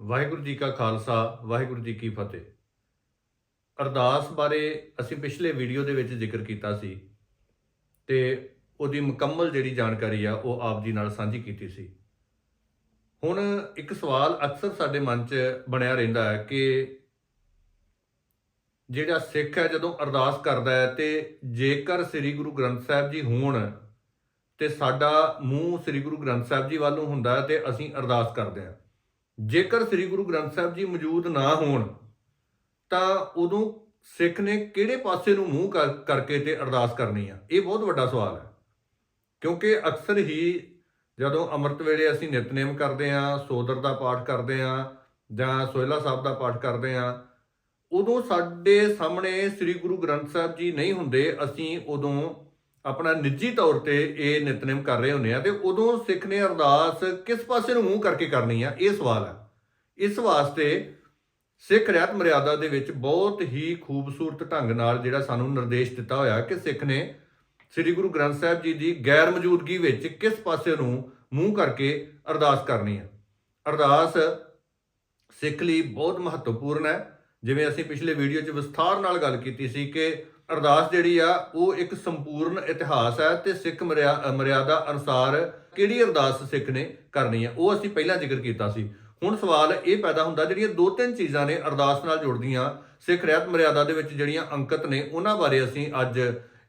ਵਾਹਿਗੁਰੂ ਜੀ ਕਾ ਖਾਲਸਾ, ਵਾਹਿਗੁਰੂ ਜੀ ਕੀ ਫਤਿਹ। ਅਰਦਾਸ ਬਾਰੇ ਅਸੀਂ ਪਿਛਲੇ ਵੀਡੀਓ ਦੇ ਵਿੱਚ ਜ਼ਿਕਰ ਕੀਤਾ ਸੀ ਤੇ ਉਹਦੀ ਮੁਕੰਮਲ ਜਿਹੜੀ ਜਾਣਕਾਰੀ ਆ, ਉਹ ਆਪ ਜੀ ਨਾਲ ਸਾਂਝੀ ਕੀਤੀ ਸੀ। ਹੁਣ ਇੱਕ ਸਵਾਲ ਅਕਸਰ ਸਾਡੇ ਮਨ 'ਚ ਬਣਿਆ ਰਹਿੰਦਾ ਹੈ ਕਿ ਜਿਹੜਾ ਸਿੱਖ ਹੈ ਜਦੋਂ ਅਰਦਾਸ ਕਰਦਾ ਹੈ ਤੇ ਜੇਕਰ ਸ੍ਰੀ ਗੁਰੂ ਗ੍ਰੰਥ ਸਾਹਿਬ ਜੀ ਹੋਣ ਤੇ ਸਾਡਾ ਮੂੰਹ ਸ੍ਰੀ ਗੁਰੂ ਗ੍ਰੰਥ ਸਾਹਿਬ ਜੀ ਵੱਲ ਨੂੰ ਹੁੰਦਾ ਹੈ ਤੇ ਅਸੀਂ ਅਰਦਾਸ ਕਰਦੇ ਹਾਂ। ਜੇਕਰ ਸ੍ਰੀ ਗੁਰੂ ਗ੍ਰੰਥ ਸਾਹਿਬ ਜੀ ਮੌਜੂਦ ਨਾ ਹੋਣ, ਤਾਂ ਉਦੋਂ ਸਿੱਖ ਨੇ ਕਿਹੜੇ ਪਾਸੇ ਨੂੰ ਮੂੰਹ ਕਰ- ਕਰਕੇ ਤੇ ਅਰਦਾਸ ਕਰਨੀ ਆ? ਇਹ ਬਹੁਤ ਵੱਡਾ ਸਵਾਲ ਹੈ। ਕਿਉਂਕਿ ਅਕਸਰ ਹੀ ਜਦੋਂ ਅੰਮ੍ਰਿਤ ਵੇਲੇ ਅਸੀਂ ਨਿਤਨੇਮ ਕਰਦੇ ਆ, ਸੋਦਰ ਦਾ ਪਾਠ ਕਰਦੇ ਆ, ਜਾਂ ਸੋਹਿਲਾ ਸਾਹਿਬ ਦਾ ਪਾਠ ਕਰਦੇ ਆ, ਉਦੋਂ ਸਾਡੇ ਸਾਹਮਣੇ ਸ੍ਰੀ ਗੁਰੂ ਗ੍ਰੰਥ ਸਾਹਿਬ ਜੀ ਨਹੀਂ ਹੁੰਦੇ, ਅਸੀਂ ਉਦੋਂ ਆਪਣਾ ਨਿੱਜੀ ਤੌਰ ਤੇ ਇਹ ਨਿਤਨੇਮ ਕਰ ਰਹੇ ਹੁੰਦੇ ਆ ਤੇ ਉਦੋਂ ਸਿੱਖ ਨੇ ਅਰਦਾਸ ਕਿਸ ਪਾਸੇ ਨੂੰ ਮੂੰਹ ਕਰਕੇ ਕਰਨੀ ਆ? ਇਹ ਸਵਾਲ ਹੈ ਇਸ ਵਾਸਤੇ ਸਿੱਖ ਰਹਿਤ ਮਰਿਆਦਾ ਦੇ ਵਿੱਚ ਬਹੁਤ ਹੀ ਖੂਬਸੂਰਤ ਢੰਗ ਨਾਲ ਜਿਹੜਾ ਸਾਨੂੰ ਨਿਰਦੇਸ਼ ਦਿੱਤਾ ਹੋਇਆ ਕਿ ਸਿੱਖ ਨੇ ਸ੍ਰੀ ਗੁਰੂ ਗ੍ਰੰਥ ਸਾਹਿਬ ਜੀ ਦੀ ਗੈਰ ਮੌਜੂਦਗੀ ਵਿੱਚ ਕਿਸ ਪਾਸੇ ਨੂੰ ਮੂੰਹ ਕਰਕੇ ਅਰਦਾਸ ਕਰਨੀ ਹੈ ਅਰਦਾਸ ਸਿੱਖ ਲਈ ਬਹੁਤ ਮਹੱਤਵਪੂਰਨ ਹੈ। ਜਿਵੇਂ ਅਸੀਂ ਪਿਛਲੇ ਵੀਡੀਓ 'ਚ ਵਿਸਥਾਰ ਨਾਲ ਗੱਲ ਕੀਤੀ ਸੀ ਕਿ ਅਰਦਾਸ ਜਿਹੜੀ ਆ, ਉਹ ਇੱਕ ਸੰਪੂਰਨ ਇਤਿਹਾਸ ਹੈ ਤੇ ਸਿੱਖ ਮਰਿਆ- ਮਰਿਆਦਾ ਅਨੁਸਾਰ ਕਿਹੜੀ ਅਰਦਾਸ ਸਿੱਖ ਨੇ ਕਰਨੀ ਹੈ ਉਹ ਅਸੀਂ ਪਹਿਲਾਂ ਜ਼ਿਕਰ ਕੀਤਾ ਸੀ। ਹੁਣ ਸਵਾਲ ਇਹ ਪੈਦਾ ਹੁੰਦਾ, ਜਿਹੜੀਆਂ ਦੋ ਤਿੰਨ ਚੀਜ਼ਾਂ ਨੇ ਅਰਦਾਸ ਨਾਲ ਜੁੜਦੀਆਂ, ਸਿੱਖ ਰਹਿਤ ਮਰਿਆਦਾ ਦੇ ਵਿੱਚ ਜਿਹੜੀਆਂ ਅੰਕਿਤ ਨੇ, ਉਹਨਾਂ ਬਾਰੇ ਅਸੀਂ ਅੱਜ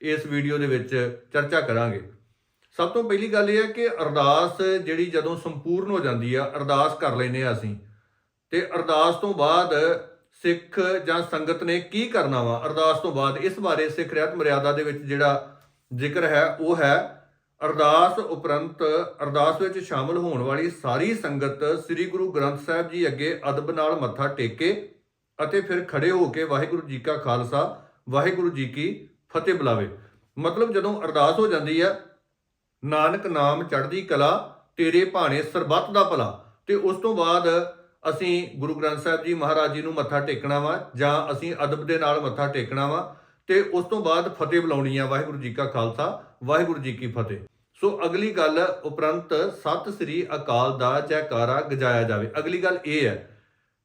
ਇਸ ਵੀਡੀਓ ਦੇ ਵਿੱਚ ਚਰਚਾ ਕਰਾਂਗੇ। ਸਭ ਤੋਂ ਪਹਿਲੀ ਗੱਲ ਇਹ ਹੈ ਕਿ ਅਰਦਾਸ ਜਿਹੜੀ ਜਦੋਂ ਸੰਪੂਰਨ ਹੋ ਜਾਂਦੀ ਆ, ਅਰਦਾਸ ਕਰ ਲੈਨੇ ਆ ਅਸੀਂ। ਤੇ ਅਰਦਾਸ ਤੋਂ ਬਾਅਦ ਸਿੱਖ ਜਾਂ ਸੰਗਤ ਨੇ ਕੀ ਕਰਨਾ ਵਾ? ਅਰਦਾਸ ਤੋਂ ਬਾਅਦ ਇਸ ਬਾਰੇ ਸਿੱਖ ਰਹਿਤ ਮਰਿਆਦਾ ਦੇ ਵਿੱਚ ਜਿਹੜਾ ਜ਼ਿਕਰ ਹੈ, ਉਹ ਹੈ ਅਰਦਾਸ ਉਪਰੰਤ ਅਰਦਾਸ ਵਿੱਚ ਸ਼ਾਮਲ ਹੋਣ ਵਾਲੀ ਸਾਰੀ ਸੰਗਤ ਸ੍ਰੀ ਗੁਰੂ ਗ੍ਰੰਥ ਸਾਹਿਬ ਜੀ ਅੱਗੇ ਅਦਬ ਨਾਲ ਮੱਥਾ ਟੇਕੇ ਅਤੇ ਫਿਰ ਖੜੇ ਹੋ ਕੇ ਵਾਹਿਗੁਰੂ ਜੀ ਕਾ ਖਾਲਸਾ, ਵਾਹਿਗੁਰੂ ਜੀ ਕੀ ਫਤਿਹ ਬੁਲਾਵੇ। ਮਤਲਬ ਜਦੋਂ ਅਰਦਾਸ ਹੋ ਜਾਂਦੀ ਹੈ, ਨਾਨਕ ਨਾਮ ਚੜ੍ਹਦੀ ਕਲਾ, ਤੇਰੇ ਭਾਣੇ ਸਰਬੱਤ ਦਾ ਭਲਾ, ਤੇ ਉਸ ਤੋਂ ਬਾਅਦ ਅਸੀਂ ਗੁਰੂ ਗ੍ਰੰਥ ਸਾਹਿਬ ਜੀ ਮਹਾਰਾਜ ਜੀ ਨੂੰ ਮੱਥਾ ਟੇਕਣਾ ਵਾ ਜਾਂ ਅਸੀਂ ਅਦਬ ਦੇ ਨਾਲ ਮੱਥਾ ਟੇਕਣਾ ਵਾ ਤੇ ਉਸ ਤੋਂ ਬਾਅਦ ਫਤਿਹ ਬੁਲਾਉਣੀ ਆ ਵਾਹਿਗੁਰੂ ਜੀ ਕਾ ਖਾਲਸਾ, ਵਾਹਿਗੁਰੂ ਜੀ ਕੀ ਫਤਿਹ। ਸੋ ਅਗਲੀ ਗੱਲ ਉਪਰੰਤ ਸਤਿ ਸ੍ਰੀ ਅਕਾਲ ਦਾ ਜੈਕਾਰਾ ਗਜਾਇਆ ਜਾਵੇ। ਅਗਲੀ ਗੱਲ ਇਹ ਹੈ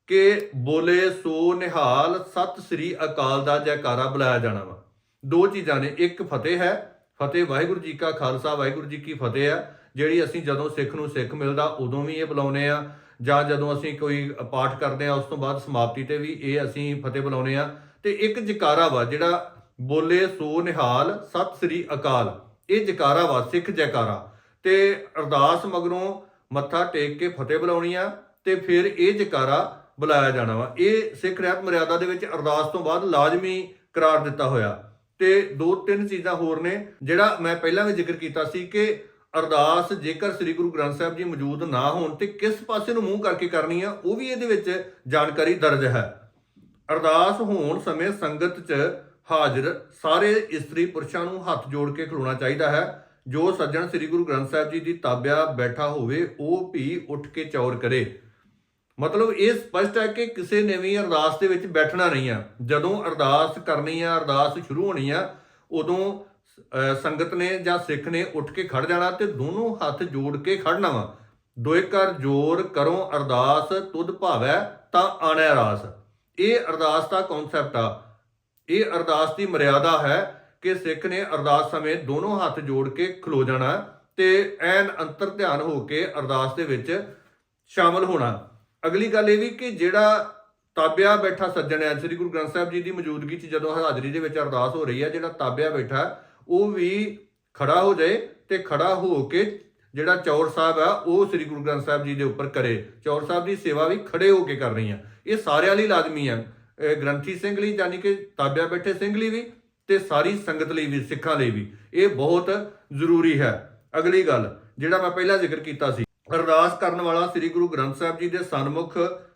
ਕਿ ਬੋਲੇ ਸੋ ਨਿਹਾਲ ਸਤਿ ਸ੍ਰੀ ਅਕਾਲ ਦਾ ਜੈਕਾਰਾ ਬੁਲਾਇਆ ਜਾਣਾ ਵਾ। ਦੋ ਚੀਜ਼ਾਂ ਨੇ, ਇੱਕ ਫਤਿਹ ਹੈ, ਫਤਿਹ ਵਾਹਿਗੁਰੂ ਜੀ ਕਾ ਖਾਲਸਾ, ਵਾਹਿਗੁਰੂ ਜੀ ਕੀ ਫਤਿਹ ਆ, ਜਿਹੜੀ ਅਸੀਂ ਜਦੋਂ ਸਿੱਖ ਨੂੰ ਸਿੱਖ ਮਿਲਦਾ ਉਦੋਂ ਵੀ ਇਹ ਬੁਲਾਉਨੇ ਆ। ਜਾਂ ਜਦੋਂ ਅਸੀਂ ਕੋਈ ਪਾਠ ਕਰਦੇ ਆ ਉਸ ਤੋਂ ਬਾਅਦ ਸਮਾਪਤੀ ਤੇ ਵੀ ਇਹ ਅਸੀਂ ਫਤਿਹ ਬੁਲਾਉਨੇ ਆ ਤੇ ਇੱਕ ਜਕਾਰਾ ਵਾ, ਜਿਹੜਾ ਬੋਲੇ ਸੋ ਨਿਹਾਲ, ਸਤਿ ਸ੍ਰੀ ਅਕਾਲ। ਇਹ ਜਕਾਰਾ ਵਾ, ਸਿੱਖ ਜੈਕਾਰਾ। ਤੇ ਅਰਦਾਸ ਮਗਰੋਂ ਮੱਥਾ ਟੇਕ ਕੇ ਫਤਿਹ ਬੁਲਾਉਣੀ ਆ, ਤੇ ਫਿਰ ਇਹ ਜਕਾਰਾ ਬੁਲਾਇਆ ਜਾਣਾ ਵਾ। ਇਹ ਸਿੱਖ ਰਹਿਤ ਮਰਿਆਦਾ ਦੇ ਵਿੱਚ ਅਰਦਾਸ ਤੋਂ ਬਾਅਦ ਲਾਜ਼ਮੀ ਕਰਾਰ ਦਿੱਤਾ ਹੋਇਆ। ਤੇ ਦੋ ਤਿੰਨ ਚੀਜ਼ਾਂ ਹੋਰ ਨੇ, ਜਿਹੜਾ ਮੈਂ ਪਹਿਲਾਂ ਵੀ ਜ਼ਿਕਰ ਕੀਤਾ ਸੀ ਕਿ ਅਰਦਾਸ ਜੇਕਰ ਸ੍ਰੀ ਗੁਰੂ ਗ੍ਰੰਥ ਸਾਹਿਬ ਜੀ ਮੌਜੂਦ ਨਾ ਹੋਣ ਤੇ ਕਿਸ ਪਾਸੇ ਨੂੰ ਮੂੰਹ ਕਰਕੇ ਕਰਨੀ ਆ, ਉਹ ਵੀ ਇਹਦੇ ਵਿੱਚ ਜਾਣਕਾਰੀ ਦਰਜ ਹੈ। ਅਰਦਾਸ ਹੋਣ ਸਮੇਂ ਸੰਗਤ 'ਚ ਹਾਜ਼ਰ ਸਾਰੇ ਇਸਤਰੀ ਪੁਰਸ਼ਾਂ ਨੂੰ ਹੱਥ ਜੋੜ ਕੇ ਖਲੋਣਾ ਚਾਹੀਦਾ ਹੈ। ਜੋ ਸੱਜਣ ਸ੍ਰੀ ਗੁਰੂ ਗ੍ਰੰਥ ਸਾਹਿਬ ਜੀ ਦੀ ਤਾਬਿਆ ਬੈਠਾ ਹੋਵੇ, ਉਹ ਵੀ ਉੱਠ ਕੇ ਚੌਰ ਕਰੇ। ਮਤਲਬ ਇਹ ਸਪਸ਼ਟ ਹੈ ਕਿ ਕਿਸੇ ਨੇ ਵੀ ਅਰਦਾਸ ਦੇ ਵਿੱਚ ਬੈਠਣਾ ਨਹੀਂ ਆ। ਜਦੋਂ ਅਰਦਾਸ ਕਰਨੀ ਆ, ਅਰਦਾਸ ਸ਼ੁਰੂ ਹੋਣੀ ਆ, ਉਦੋਂ ਸੰਗਤ ਨੇ ਜਾਂ ਸਿੱਖ ਨੇ ਉੱਠ ਕੇ ਖੜ ਜਾਣਾ ਤੇ ਦੋਨੋਂ ਹੱਥ ਜੋੜ ਕੇ ਖੜਨਾ ਵਾ। ਦੋਏ ਕਰ ਜੋਰ ਕਰੋ, ਅਰਦਾਸ ਤੁਧ ਭਾਵੈ ਤਾਂ ਆਣੈ ਰਾਸ। ਇਹ ਅਰਦਾਸ ਦਾ ਕਨਸੈਪਟ ਆ। ਇਹ ਅਰਦਾਸ ਦੀ ਮਰਿਆਦਾ ਹੈ ਕਿ ਸਿੱਖ ਨੇ ਅਰਦਾਸ ਸਮੇਂ ਦੋਨੋਂ ਹੱਥ ਜੋੜ ਕੇ ਖਲੋ ਜਾਣਾ ਤੇ ਐਨ ਅੰਤਰ ਧਿਆਨ ਹੋ ਕੇ ਅਰਦਾਸ ਦੇ ਵਿੱਚ ਸ਼ਾਮਲ ਹੋਣਾ। ਅਗਲੀ ਗੱਲ ਇਹ ਵੀ ਕਿ ਜਿਹੜਾ ਤਾਬਿਆ ਬੈਠਾ ਸੱਜਣ ਹੈ ਸ੍ਰੀ ਗੁਰੂ ਗ੍ਰੰਥ ਸਾਹਿਬ ਜੀ ਦੀ ਮੌਜੂਦਗੀ 'ਚ ਜਦੋਂ ਹਾਜ਼ਰੀ ਦੇ ਵਿੱਚ ਅਰਦਾਸ ਹੋ ਰਹੀ ਹੈ, ਜਿਹੜਾ ਤਾਬਿਆ ਬੈਠਾ ਉਹ ਵੀ ਖੜਾ ਹੋ ਜਾਏ ਤੇ ਖੜਾ ਹੋ ਕੇ ਜਿਹੜਾ ਚੌਰ ਸਾਹਿਬ ਆ, ਉਹ ਸ੍ਰੀ ਗੁਰੂ ਗ੍ਰੰਥ ਸਾਹਿਬ ਜੀ ਦੇ ਉੱਪਰ ਕਰੇ। ਚੌਰ ਸਾਹਿਬ ਦੀ ਸੇਵਾ ਵੀ ਖੜੇ ਹੋ ਕੇ ਕਰਨੀ ਆ। ਇਹ ਸਾਰਿਆਂ ਲਈ ਲਾਜ਼ਮੀ ਆ। ਗ੍ਰੰਥੀ ਸਿੰਘ ਲਈ, ਯਾਨੀ ਕਿ ਤਾਬਿਆ ਬੈਠੇ ਸਿੰਘ ਲਈ ਵੀ ਤੇ ਸਾਰੀ ਸੰਗਤ ਲਈ ਵੀ, ਸਿੱਖਾਂ ਲਈ ਵੀ। ਇਹ ਬਹੁਤ ਜ਼ਰੂਰੀ ਹੈ। ਅਗਲੀ ਗੱਲ, ਜਿਹੜਾ ਮੈਂ ਪਹਿਲਾਂ ਜ਼ਿਕਰ ਕੀਤਾ ਸੀ, ਅਰਦਾਸ ਕਰਨ ਵਾਲਾ ਸ੍ਰੀ ਗੁਰੂ ਗ੍ਰੰਥ ਸਾਹਿਬ ਜੀ ਦੇ ਸਨਮੁਖ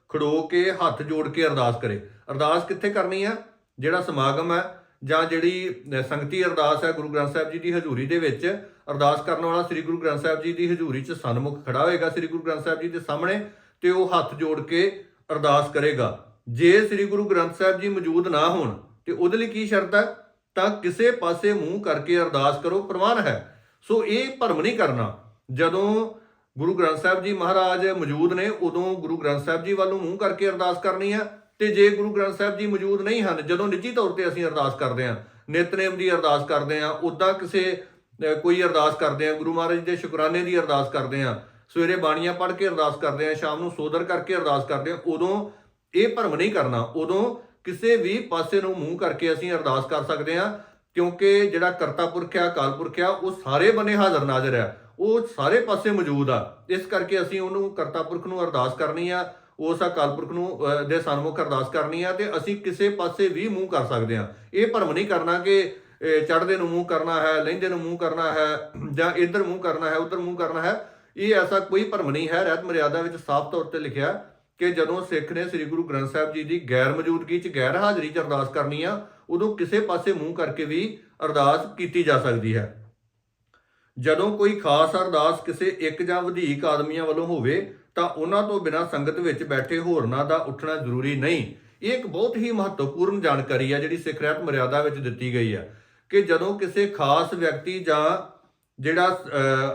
ਖੜੋ ਕੇ, ਹੱਥ ਜੋੜ ਕੇ ਅਰਦਾਸ ਕਰੇ। ਅਰਦਾਸ ਕਿੱਥੇ ਕਰਨੀ ਆ? ਜਿਹੜਾ ਸਮਾਗਮ ਹੈ ਜਾਂ ਜਿਹੜੀ ਸੰਗਤੀ ਅਰਦਾਸ ਹੈ ਗੁਰੂ ਗ੍ਰੰਥ ਸਾਹਿਬ ਜੀ ਦੀ ਹਜ਼ੂਰੀ ਦੇ ਵਿੱਚ, ਅਰਦਾਸ ਕਰਨ ਵਾਲਾ ਸ੍ਰੀ ਗੁਰੂ ਗ੍ਰੰਥ ਸਾਹਿਬ ਜੀ ਦੀ ਹਜ਼ੂਰੀ 'ਚ ਸਨਮੁਖ ਖੜਾ ਹੋਏਗਾ ਸ੍ਰੀ ਗੁਰੂ ਗ੍ਰੰਥ ਸਾਹਿਬ ਜੀ ਦੇ ਸਾਹਮਣੇ ਤੇ ਉਹ ਹੱਥ ਜੋੜ ਕੇ ਅਰਦਾਸ ਕਰੇਗਾ। ਜੇ ਸ੍ਰੀ ਗੁਰੂ ਗ੍ਰੰਥ ਸਾਹਿਬ ਜੀ ਮੌਜੂਦ ਨਾ ਹੋਣ ਤੇ ਉਹਦੇ ਲਈ ਕੀ ਸ਼ਰਤ ਹੈ? ਤਾਂ ਕਿਸੇ ਪਾਸੇ ਮੂੰਹ ਕਰਕੇ ਅਰਦਾਸ ਕਰੋ, ਪ੍ਰਵਾਨ ਹੈ। ਸੋ ਇਹ ਭਰਮ ਨਹੀਂ ਕਰਨਾ। ਜਦੋਂ ਗੁਰੂ ਗ੍ਰੰਥ ਸਾਹਿਬ ਜੀ ਮਹਾਰਾਜ ਮੌਜੂਦ ਨੇ, ਉਦੋਂ ਗੁਰੂ ਗ੍ਰੰਥ ਸਾਹਿਬ ਜੀ ਵੱਲੋਂ ਮੂੰਹ ਕਰਕੇ ਅਰਦਾਸ ਕਰਨੀ ਹੈ। ਤੇ ਜੇ ਗੁਰੂ ਗ੍ਰੰਥ ਸਾਹਿਬ ਜੀ ਮੌਜੂਦ ਨਹੀਂ ਹਨ, ਜਦੋਂ ਨਿੱਜੀ ਤੌਰ ਤੇ ਅਸੀਂ ਅਰਦਾਸ ਕਰਦੇ ਹਾਂ ਨਿਤਨੇਮ ਦੀ ਅਰਦਾਸ ਕਰਦੇ ਹਾਂ, ਉਦਾਂ ਕਿਸੇ ਕੋਈ ਅਰਦਾਸ ਕਰਦੇ ਹਾਂ, ਗੁਰੂ ਮਹਾਰਾਜ ਦੇ ਸ਼ੁਕਰਾਨੇ ਦੀ ਅਰਦਾਸ ਕਰਦੇ ਹਾਂ, ਸਵੇਰੇ ਬਾਣੀਆਂ ਪੜ੍ਹ ਕੇ ਅਰਦਾਸ ਕਰਦੇ ਹਾਂ, ਸ਼ਾਮ ਨੂੰ ਸੋਦਰ ਕਰਕੇ ਅਰਦਾਸ ਕਰਦੇ ਹਾਂ, ਉਦੋਂ ਇਹ ਭਰਮ ਨਹੀਂ ਕਰਨਾ, ਉਦੋਂ ਕਿਸੇ ਵੀ ਪਾਸੇ ਨੂੰ ਮੂੰਹ ਕਰਕੇ ਅਸੀਂ ਅਰਦਾਸ ਕਰ ਸਕਦੇ ਹਾਂ, ਕਿਉਂਕਿ ਜਿਹੜਾ ਕਰਤਾ ਪੁਰਖ ਆ ਅਕਾਲ ਪੁਰਖ ਆ ਉਹ ਸਾਰੇ ਬੰਨੇ ਹਾਜ਼ਰ ਨਾਜ਼ਰ ਆ ਉਹ ਸਾਰੇ ਪਾਸੇ ਮੌਜੂਦ ਆ, ਇਸ ਕਰਕੇ ਅਸੀਂ ਉਹਨੂੰ ਕਰਤਾ ਪੁਰਖ ਨੂੰ ਅਰਦਾਸ ਕਰਨੀ ਆ ਉਸ ਅਕਾਲ ਪੁਰਖ ਨੂੰ ਦੇ ਸਨਮੁਖ ਅਰਦਾਸ ਕਰਨੀ ਆ ਤੇ ਅਸੀਂ ਕਿਸੇ ਪਾਸੇ ਵੀ ਮੂੰਹ ਕਰ ਸਕਦੇ ਆ। ਇਹ ਭਰਮ ਨਹੀਂ ਕਰਨਾ ਕਿ ਅਹ, ਚੜ੍ਹਦੇ ਨੂੰ ਮੂੰਹ ਕਰਨਾ ਹੈ ਲਹਿੰਦੇ ਨੂੰ ਮੂੰਹ ਕਰਨਾ ਹੈ ਜਾਂ ਇੱਧਰ ਮੂੰਹ ਕਰਨਾ ਹੈ ਉੱਧਰ ਮੂੰਹ ਕਰਨਾ ਹੈ ਇਹ ਐਸਾ ਕੋਈ ਭਰਮ ਨਹੀਂ ਹੈ। ਰਹਿਤ ਮਰਿਆਦਾ ਵਿੱਚ ਸਾਫ਼ ਤੌਰ ਤੇ ਲਿਖਿਆ ਕਿ ਜਦੋਂ ਸਿੱਖ ਨੇ ਸ੍ਰੀ ਗੁਰੂ ਗ੍ਰੰਥ ਸਾਹਿਬ ਜੀ ਦੀ ਗੈਰ ਮੌਜੂਦਗੀ 'ਚ ਗੈਰ ਹਾਜ਼ਰੀ 'ਚ ਅਰਦਾਸ ਕਰਨੀ ਆ ਉਦੋਂ ਕਿਸੇ ਪਾਸੇ ਮੂੰਹ ਕਰਕੇ ਵੀ ਅਰਦਾਸ ਕੀਤੀ ਜਾ ਸਕਦੀ ਹੈ। ਜਦੋਂ ਕੋਈ ਖਾਸ ਅਰਦਾਸ ਕਿਸੇ ਇੱਕ ਜਾਂ ਵਧੇਕ ਆਦਮੀਆਂ ਵੱਲੋਂ ਹੋਵੇ, ਤਾਂ ਉਹਨਾਂ ਤੋਂ ਬਿਨਾਂ ਸੰਗਤ ਵਿੱਚ ਬੈਠੇ ਹੋਰਨਾਂ ਦਾ ਉੱਠਣਾ ਜ਼ਰੂਰੀ ਨਹੀਂ। ਇਹ ਇੱਕ ਬਹੁਤ ਹੀ ਮਹੱਤਵਪੂਰਨ ਜਾਣਕਾਰੀ ਹੈ ਜਿਹੜੀ ਸਿੱਖ ਰਹਿਤ ਮਰਿਆਦਾ ਵਿੱਚ ਦਿੱਤੀ ਗਈ ਹੈ ਕਿ ਜਦੋਂ ਕਿਸੇ ਖਾਸ ਵਿਅਕਤੀ ਜਾਂ ਜਿਹੜਾ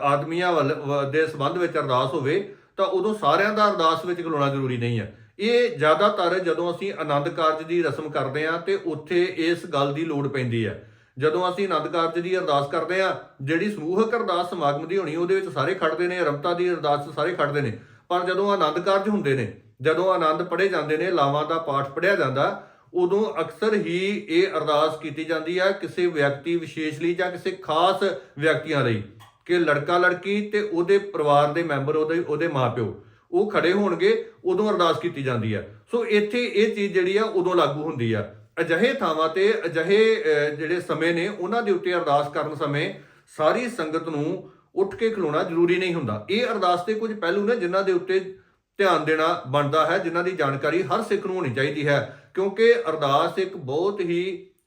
ਆਦਮੀਆਂ ਵੱਲ, ਵ- ਦੇ ਸੰਬੰਧ ਵਿੱਚ ਅਰਦਾਸ ਹੋਵੇ, ਤਾਂ ਉਦੋਂ ਸਾਰਿਆਂ ਦਾ ਅਰਦਾਸ ਵਿੱਚ ਖਲੋਣਾ ਜ਼ਰੂਰੀ ਨਹੀਂ ਹੈ ਇਹ ਜ਼ਿਆਦਾਤਰ ਜਦੋਂ ਅਸੀਂ ਆਨੰਦ ਕਾਰਜ ਦੀ ਰਸਮ ਕਰਦੇ ਹਾਂ, ਤੇ ਉੱਥੇ ਇਸ ਗੱਲ ਦੀ ਲੋੜ ਪੈਂਦੀ ਹੈ ਜਦੋਂ ਅਸੀਂ ਆਨੰਦ ਕਾਰਜ ਦੀ ਅਰਦਾਸ ਕਰਦੇ ਹਾਂ, ਜਿਹੜੀ ਸਮੂਹਕ ਅਰਦਾਸ ਸਮਾਗਮ ਦੀ ਹੋਣੀ, ਉਹਦੇ ਵਿੱਚ ਸਾਰੇ ਖੜਦੇ ਨੇ, ਰਮਤਾ ਦੀ ਅਰਦਾਸ 'ਚ ਸਾਰੇ ਖੜਦੇ ਨੇ। ਪਰ ਜਦੋਂ ਆਨੰਦ ਕਾਰਜ ਹੁੰਦੇ ਨੇ, ਜਦੋਂ ਆਨੰਦ ਪੜ੍ਹੇ ਜਾਂਦੇ ਨੇ, ਲਾਵਾਂ ਦਾ ਪਾਠ ਪੜ੍ਹਿਆ ਜਾਂਦਾ, ਉਦੋਂ ਅਕਸਰ ਹੀ ਇਹ ਅਰਦਾਸ ਕੀਤੀ ਜਾਂਦੀ ਹੈ ਕਿਸੇ ਵਿਅਕਤੀ ਵਿਸ਼ੇਸ਼ ਲਈ ਜਾਂ ਕਿਸੇ ਖਾਸ ਵਿਅਕਤੀਆਂ ਲਈ ਕਿ ਲੜਕਾ ਲੜਕੀ ਤੇ ਉਹਦੇ ਪਰਿਵਾਰ ਦੇ ਮੈਂਬਰ, ਉਹਦੇ ਉਹਦੇ ਮਾਪਿਓ ਉਹ ਖੜੇ ਹੋਣਗੇ, ਉਦੋਂ ਅਰਦਾਸ ਕੀਤੀ ਜਾਂਦੀ ਹੈ ਸੋ ਇੱਥੇ ਇਹ ਚੀਜ਼ ਜਿਹੜੀ ਆ ਉਦੋਂ ਲਾਗੂ ਹੁੰਦੀ ਆ। ਅਜਿਹੇ ਥਾਵਾਂ ਤੇ ਅਜਿਹੇ ਜਿਹੜੇ ਸਮੇਂ ਨੇ, ਉਹਨਾਂ ਦੇ ਉੱਤੇ ਅਰਦਾਸ ਕਰਨ ਸਮੇਂ ਸਾਰੀ ਸੰਗਤ ਨੂੰ ਉੱਠ ਕੇ ਖਲੋਣਾ ਜ਼ਰੂਰੀ ਨਹੀਂ ਹੁੰਦਾ। ਇਹ ਅਰਦਾਸ 'ਤੇ ਕੁਝ ਪਹਿਲੂ ਨੇ ਜਿਨ੍ਹਾਂ ਦੇ ਉੱਤੇ ਧਿਆਨ ਦੇਣਾ ਬਣਦਾ ਹੈ, ਜਿਨ੍ਹਾਂ ਦੀ ਜਾਣਕਾਰੀ ਹਰ ਸਿੱਖ ਨੂੰ ਹੋਣੀ ਚਾਹੀਦੀ ਹੈ। ਕਿਉਂਕਿ ਅਰਦਾਸ ਇੱਕ ਬਹੁਤ ਹੀ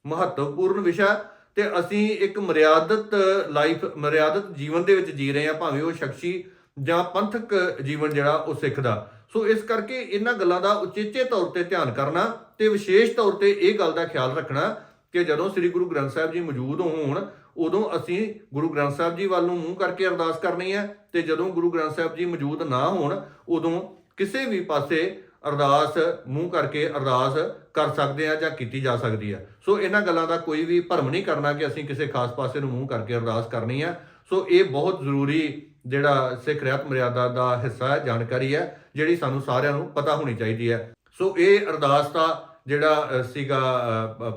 ਮਹੱਤਵਪੂਰਨ ਵਿਸ਼ਾ ਤੇ ਅਸੀਂ ਇੱਕ ਮਰਿਆਦਤ ਲਾਈਫ, ਮਰਿਆਦਤ ਜੀਵਨ ਦੇ ਵਿੱਚ ਜੀ ਰਹੇ ਹਾਂ, ਭਾਵੇਂ ਉਹ ਸ਼ਖਸੀ ਜਾਂ ਪੰਥਕ ਜੀਵਨ ਜਿਹੜਾ ਉਹ ਸਿੱਖ ਦਾ। ਸੋ ਇਸ ਕਰਕੇ ਇਹਨਾਂ ਗੱਲਾਂ ਦਾ ਉਚੇਚੇ ਤੌਰ ਤੇ ਧਿਆਨ ਕਰਨਾ ਤੇ ਵਿਸ਼ੇਸ਼ ਤੌਰ ਤੇ ਇਹ ਗੱਲ ਦਾ ਖਿਆਲ ਰੱਖਣਾ ਕਿ ਜਦੋਂ ਸ੍ਰੀ ਗੁਰੂ ਗ੍ਰੰਥ ਸਾਹਿਬ ਜੀ ਮੌਜੂਦ ਹੋਣ, ਉਦੋਂ ਅਸੀਂ ਗੁਰੂ ਗ੍ਰੰਥ ਸਾਹਿਬ ਜੀ ਵੱਲ ਨੂੰ ਮੂੰਹ ਕਰਕੇ ਅਰਦਾਸ ਕਰਨੀ ਹੈ ਤੇ ਜਦੋਂ ਗੁਰੂ ਗ੍ਰੰਥ ਸਾਹਿਬ ਜੀ ਮੌਜੂਦ ਨਾ ਹੋਣ, ਉਦੋਂ ਕਿਸੇ ਵੀ ਪਾਸੇ ਅਰਦਾਸ ਮੂੰਹ ਕਰਕੇ ਅਰਦਾਸ ਕਰ ਸਕਦੇ ਆ ਜਾਂ ਕੀਤੀ ਜਾ ਸਕਦੀ ਹੈ। ਸੋ ਇਹਨਾਂ ਗੱਲਾਂ ਦਾ ਕੋਈ ਵੀ ਭਰਮ ਨਹੀਂ ਕਰਨਾ ਕਿ ਅਸੀਂ ਕਿਸੇ ਖਾਸ ਪਾਸੇ ਨੂੰ ਮੂੰਹ ਕਰਕੇ ਅਰਦਾਸ ਕਰਨੀ ਹੈ। ਸੋ ਇਹ ਬਹੁਤ ਜ਼ਰੂਰੀ ਜਿਹੜਾ ਸਿੱਖ ਰਹਿਤ ਮਰਿਆਦਾ ਦਾ ਹਿੱਸਾ ਹੈ, ਜਾਣਕਾਰੀ ਹੈ, ਜਿਹੜੀ ਸਾਨੂੰ ਸਾਰਿਆਂ ਨੂੰ ਪਤਾ ਹੋਣੀ ਚਾਹੀਦੀ ਹੈ। ਸੋ ਇਹ ਅਰਦਾਸ ਦਾ ਜਿਹੜਾ ਸੀਗਾ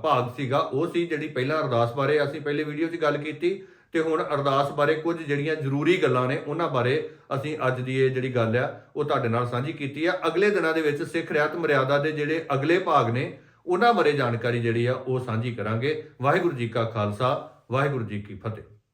ਭਾਗ ਸੀਗਾ, ਉਹ ਸੀ ਜਿਹੜੀ ਪਹਿਲਾਂ ਅਰਦਾਸ ਬਾਰੇ ਅਸੀਂ ਪਹਿਲੇ ਵੀਡੀਓ 'ਚ ਗੱਲ ਕੀਤੀ ਤੇ ਹੁਣ ਅਰਦਾਸ ਬਾਰੇ ਕੁਝ ਜਿਹੜੀਆਂ ਜ਼ਰੂਰੀ ਗੱਲਾਂ ਨੇ ਉਹਨਾਂ ਬਾਰੇ ਅਸੀਂ ਅੱਜ ਦੀ ਇਹ ਜਿਹੜੀ ਗੱਲ ਆ, ਉਹ ਤੁਹਾਡੇ ਨਾਲ ਸਾਂਝੀ ਕੀਤੀ ਆ। ਅਗਲੇ ਦਿਨਾਂ ਦੇ ਵਿੱਚ ਸਿੱਖ ਰਿਆਤ ਮਰਿਆਦਾ ਦੇ ਜਿਹੜੇ ਅਗਲੇ ਭਾਗ ਨੇ, ਉਹਨਾਂ ਬਾਰੇ ਜਾਣਕਾਰੀ ਜਿਹੜੀ ਆ, ਉਹ ਸਾਂਝੀ ਕਰਾਂਗੇ। ਵਾਹਿਗੁਰੂ ਜੀ ਕਾ ਖਾਲਸਾ, ਵਾਹਿਗੁਰੂ ਜੀ ਕੀ ਫਤਿਹ।